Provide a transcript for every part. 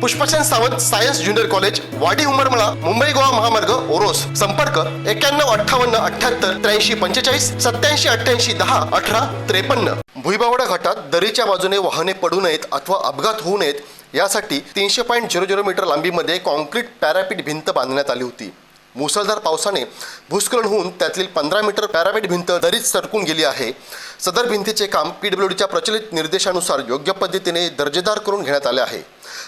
Pushpasen Sawant science junior college Wadi Umarmala Mumbai Goa महामार्ग ओरोस. संपर्क एक्क्याण्णव अठ्ठावन्न अठ्ठ्याहत्तर त्र्याऐंशी पंचेचाळीस सत्याऐंशी अठ्ठ्याऐंशी दहा अठरा त्रेपन्न. भुईबावडा घाटात दरीच्या बाजूने वाहने पडू नयेत अथवा अपघात होऊ नयेत यासाठी तीनशे पॉईंट झिरो झिरो मीटर लांबीमध्ये कॉन्क्रीट पॅरापीट भिंत बांधण्यात आली होती. मुसळधार पावसाने भूस्खलन होऊन त्यातील पंधरा मीटर पॅरामेट भिंत दरीत सरकून गेली आहे. सदर भिंतीचे काम पीडब्ल्यूडीच्या प्रचलित निर्देशानुसार योग्य पद्धतीने दर्जेदार करून घेण्यात आले आहे.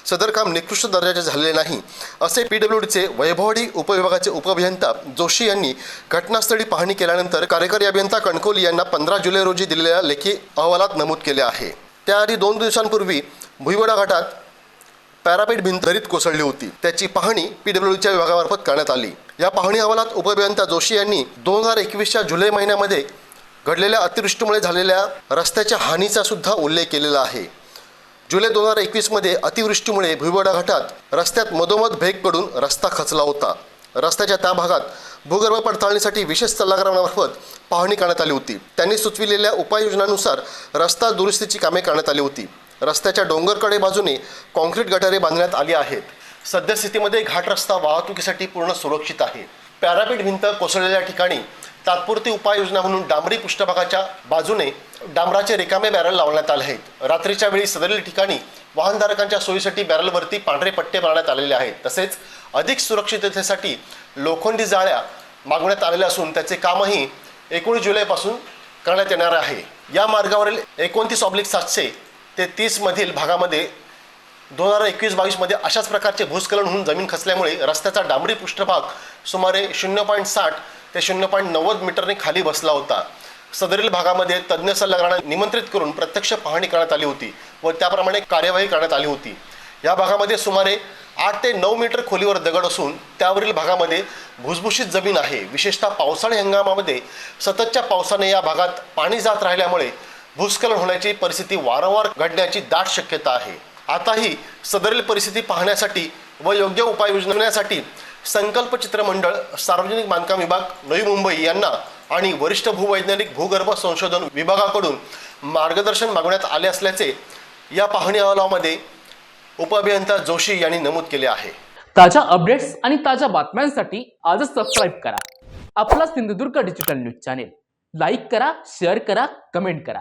सदर काम निकृष्ट दर्जाचे झालेले नाही असे पीडब्ल्यूडीचे वैभवडी उपविभागाचे उपअभियंता जोशी यांनी घटनास्थळी पाहणी केल्यानंतर कार्यकारी अभियंता कणकोली यांना पंधरा जुलै रोजी दिलेल्या लेखी अहवालात नमूद केले आहे. त्याआधी दोन दिवसांपूर्वी भुईवडा घाटात पॅरापीट भिंत दरीत कोसळली होती. त्याची पाहणी पीडब्ल्यूडीच्या विभागामार्फत करण्यात आली. या पाहणी अहवालात उपअभियंता जोशी यांनी दोन हजार एकवीसच्या जुलै महिन्यामध्ये घडलेल्या अतिवृष्टीमुळे झालेल्या रस्त्याच्या हानीचा सुद्धा उल्लेख केलेला आहे. जुलै दोन हजार एकवीसमध्ये अतिवृष्टीमुळे भुईवडा घाटात रस्त्यात मधोमध भेग पडून रस्ता खचला होता. रस्त्याच्या त्या भागात भूगर्भ पडताळणीसाठी विशेष सल्लागारामार्फत पाहणी करण्यात आली होती. त्यांनी सुचविलेल्या उपाययोजनानुसार रस्ता दुरुस्तीची कामे करण्यात आली होती. रस्त्याच्या डोंगरकडे बाजूने कॉन्क्रीट गटारे बांधण्यात आली आहेत. सद्यस्थितीमध्ये घाट रस्ता वाहतुकीसाठी पूर्ण सुरक्षित आहे. पॅरापीट भिंत कोसळलेल्या ठिकाणी तात्पुरती उपाययोजना म्हणून डांबरी पृष्ठभागाच्या बाजूने डांबराचे रिकामे बॅरल लावण्यात आले आहेत. रात्रीच्या वेळी सदरील ठिकाणी वाहनधारकांच्या सोयीसाठी बॅरलवरती पांढरे पट्टे मारण्यात आलेले आहेत. तसेच अधिक सुरक्षिततेसाठी लोखंडी जाळ्या मागवण्यात आलेल्या असून त्याचे कामही एकोणीस जुलैपासून करण्यात येणार आहे. या मार्गावरील एकोणतीस ऑब्लिक सातशे ते तीसमधील भागामध्ये दोन हजार एकवीस बावीसमध्ये अशाच प्रकारचे भूस्खलन होऊन जमीन खचल्यामुळे रस्त्याचा डांबरी पृष्ठभाग सुमारे शून्य पॉईंट साठ ते शून्य पॉईंट नव्वद मीटरने खाली बसला होता. सदरील भागामध्ये तज्ज्ञ सल्लागारांना निमंत्रित करून प्रत्यक्ष पाहणी करण्यात आली होती व त्याप्रमाणे कार्यवाही करण्यात आली होती. या भागामध्ये सुमारे आठ ते नऊ मीटर खोलीवर दगड असून त्यावरील भागामध्ये भुसभुशीत जमीन आहे. विशेषतः पावसाळी हंगामामध्ये सततच्या पावसाने या भागात पाणी जात राहिल्यामुळे भूस्खलन होण्याची परिस्थिती वारंवार घडण्याची दाट शक्यता आहे. आताही सदरील परिस्थिती पाहण्यासाठी व योग्य उपाय उपाययोजनासाठी संकल्प चित्र मंडळ सार्वजनिक बांधकाम विभाग नवी मुंबई यांना आणि वरिष्ठ भूवैज्ञानिक भूगर्भ संशोधन विभागाकडून मार्गदर्शन मागवण्यात आले असल्याचे या पाहणी अहवालामध्ये उपअभियंता जोशी यांनी नमूद केले आहे. ताज्या अपडेट्स आणि ताज्या बातम्यांसाठी आजच सबस्क्राईब करा. आपला Sindhudurg digital news channel. Like करा शेअर करा कमेंट करा.